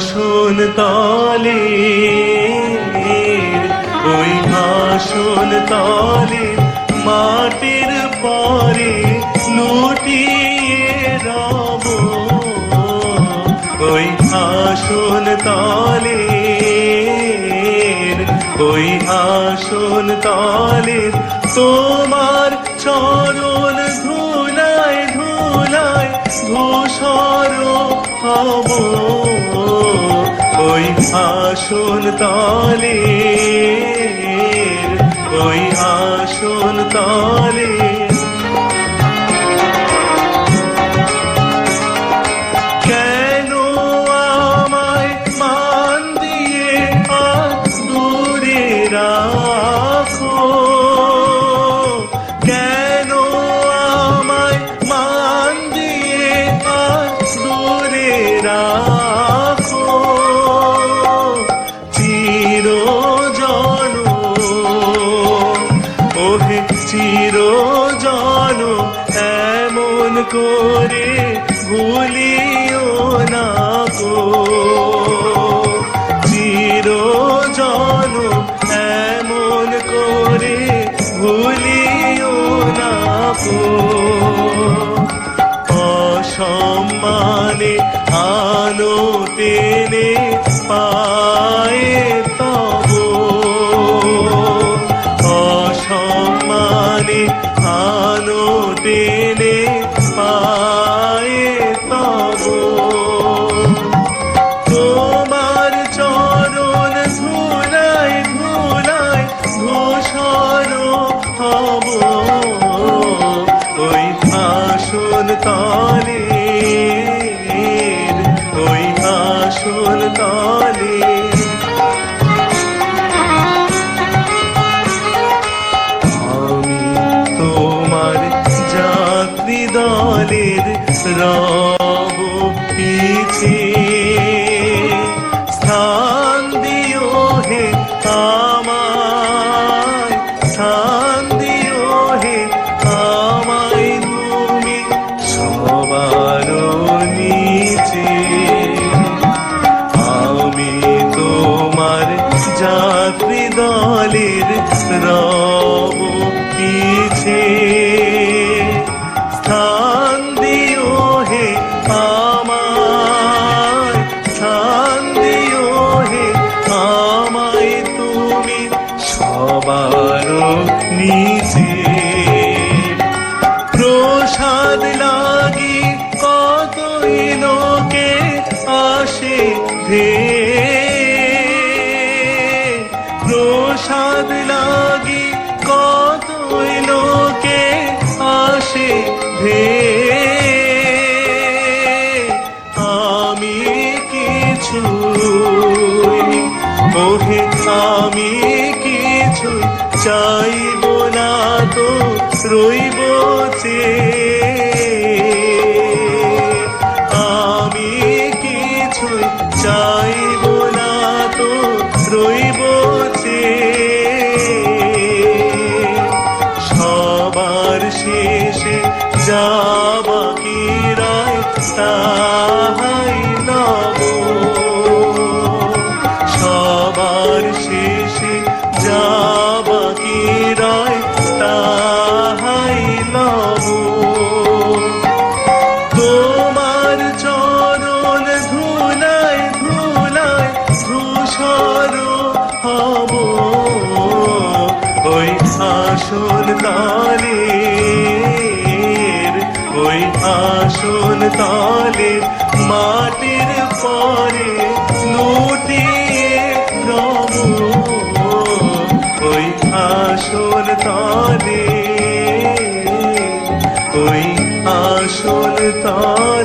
আসন তলে ওই আসন তলে মাটির পরে লুটিয়ে রব ওই আসন তলে ওই আসন তলে তোমার ধুলায় ধূসর হব ওই আসন তলে ওই আসন তলে করে ভুলিও না গো। চির জন এমন করে ভুলিও না গো। অসম্মানে আলো টেনে পায়ে ওই আসন তলে ওই আসন তলে আমি তোমার যাত্রী দলের রব পিছে। নিচে প্রসাদ লাগি কতই লোকে আসে ধে প্রসাদ লাগি কতই লোকে আসে ধে চাইব না তো চেয়ে। আমি কিছু চাইব না তো চেয়ে। সবার শেষে যাবা কি রায়, তাহাই কালের ওই আসন তালে মাটির পরে লুটে ওই আসন তালে ওই আসন তালে